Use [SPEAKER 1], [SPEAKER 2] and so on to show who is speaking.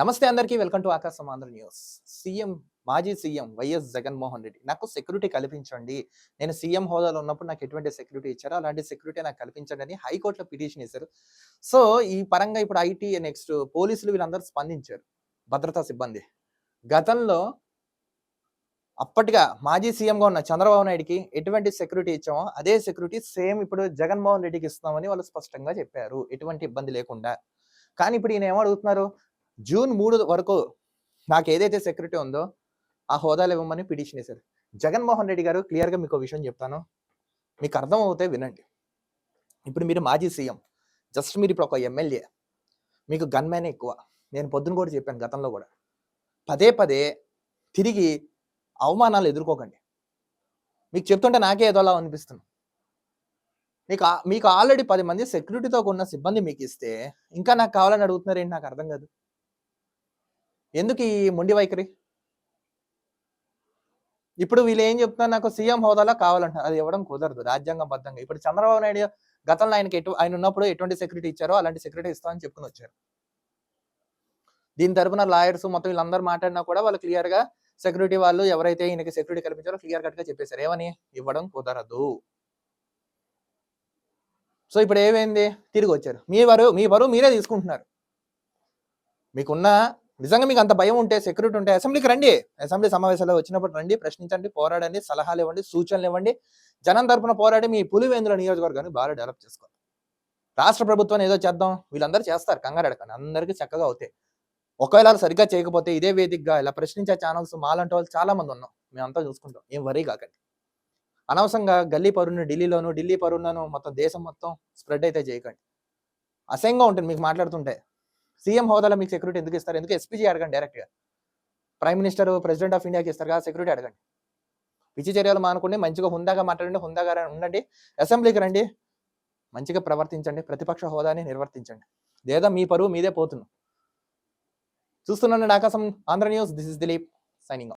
[SPEAKER 1] నమస్తే అందరికీ welcome to Aakasam Andhra news. CM మాజీ సీఎం వైఎస్ జగన్మోహన్ రెడ్డి నాకు సెక్యూరిటీ కల్పించండి. నేను సీఎం హోదాలో ఉన్నప్పుడు నాకు ఎటువంటి సెక్యూరిటీ ఇచ్చారో అలాంటి సెక్యూరిటీ నాకు కల్పించండి అని హైకోర్టులో పిటిషన్ ఇచ్చారు సో ఈ పరంగా ఇప్పుడు ఐటీ నెక్స్ట్ పోలీసులు వీళ్ళందరూ స్పందించారు. భద్రతా సిబ్బంది. గతంలో అప్పటిగా మాజీ సీఎంగా ఉన్న చంద్రబాబు నాయుడుకి ఎటువంటి సెక్యూరిటీ ఇచ్చామో అదే సెక్యూరిటీ సేమ్ ఇప్పుడు జగన్మోహన్ రెడ్డికి ఇస్తామని వాళ్ళు స్పష్టంగా చెప్పారు. ఎటువంటి ఇబ్బంది లేకుండా. కానీ ఇప్పుడు ఈయన ఏమడుగుతున్నారు? జూన్ మూడు వరకు నాకు ఏదైతే సెక్యూరిటీ ఉందో ఆ హోదాలు ఇవ్వమని పిటిషన్ వేశారు. జగన్మోహన్ రెడ్డి గారు క్లియర్గా మీకు విషయం చెప్తాను. మీకు అర్థం అవుతే వినండి. ఇప్పుడు మీరు మాజీ సీఎం జస్ట్ మీరు ఇప్పుడు ఒక ఎమ్మెల్యే మీకు గన్మ్యానే ఎక్కువ. నేను పొద్దున కూడా చెప్పాను గతంలో కూడా. పదే పదే తిరిగి అవమానాలు ఎదుర్కోకండి. మీకు చెప్తుంటే నాకే ఏదోలా అనిపిస్తుంది. మీకు మీకు ఆల్రెడీ పది మంది సెక్యూరిటీతో ఉన్న సిబ్బంది మీకు ఇస్తే ఇంకా నాకు కావాలని అడుగుతున్నారు ఏంటి? నాకు అర్థం కాదు. ఎందుకు ఈ మొండి వైఖరి? ఇప్పుడు వీళ్ళు ఏం చెప్తున్నారు? నాకు సీఎం హోదాలో కావాలంటారు అది ఇవ్వడం కుదరదు రాజ్యాంగబద్ధంగా. ఇప్పుడు చంద్రబాబు నాయుడు గతంలో ఆయనకి ఎటు ఆయన ఉన్నప్పుడు ఎటువంటి సెక్యూరిటీ ఇచ్చారో అలాంటి సెక్యూరిటీ ఇస్తామని చెప్పుకుని వచ్చారు. దీని తరపున లాయర్స్ మొత్తం వీళ్ళందరూ మాట్లాడినా కూడా వాళ్ళు క్లియర్గా సెక్యూరిటీ వాళ్ళు ఎవరైతే ఈయనకి సెక్యూరిటీ కల్పించారో క్లియర్ కట్గా చెప్పేశారు. ఏమని? ఇవ్వడం కుదరదు. సో ఇప్పుడు ఏమైంది? తిరిగి వచ్చారు. మీ వారు మీ బరువు మీరే తీసుకుంటున్నారు. మీకున్న నిజంగా మీకు అంత భయం ఉంటే సెక్యూరిటీ ఉంటే అసెంబ్లీకి రండి. అసెంబ్లీ సమావేశాలు వచ్చినప్పుడు రండి ప్రశ్నించండి పోరాడండి సలహాలు ఇవ్వండి సూచనలు ఇవ్వండి. జనం తరపున పోరాడి మీ పులివేందుల నియోజకవర్గాన్ని బాగా డెవలప్ చేసుకోండి రాష్ట్ర ప్రభుత్వం ఏదో చేద్దాం వీళ్ళందరూ చేస్తారు కంగారు అడగండి అందరికీ చక్కగా అవుతాయి. ఒకవేళ సరిగ్గా చేయకపోతే ఇదే వేదికగా ఇలా ప్రశ్నించే ఛానల్స్ మాలాంటి వాళ్ళు చాలా మంది ఉన్నాం. మేమంతా చూసుకుంటాం. ఏం వరీ కాకండి. అనవసరంగా గల్లీ పరువును ఢిల్లీలోను ఢిల్లీ పరువులను మొత్తం దేశం మొత్తం స్ప్రెడ్ అయితే చేయకండి. అసహ్యంగా ఉంటుంది మీకు మాట్లాడుతుంటే. సీఎం హోదాలో మీకు సెక్యూరిటీ ఎందుకు ఇస్తారు? ఎందుకు ఎస్పీజీ అడగండి డైరెక్ట్గా ప్రైమ్ మినిస్టర్ ప్రెసిడెంట్ ఆఫ్ ఇండియాకి ఇస్తారు కదా సెక్యూరిటీ అడగండి. పిచ్చి చర్యలు మానుకోండి మంచిగా హుందాగా మాట్లాడండి హుందాగా ఉండండి. అసెంబ్లీకి రండి. మంచిగా ప్రవర్తించండి. ప్రతిపక్ష హోదాని నిర్వర్తించండి. లేదా మీ పరువు మీదే పోతున్నాం చూస్తున్నాను Aakasam Andhra news. This is Dilip signing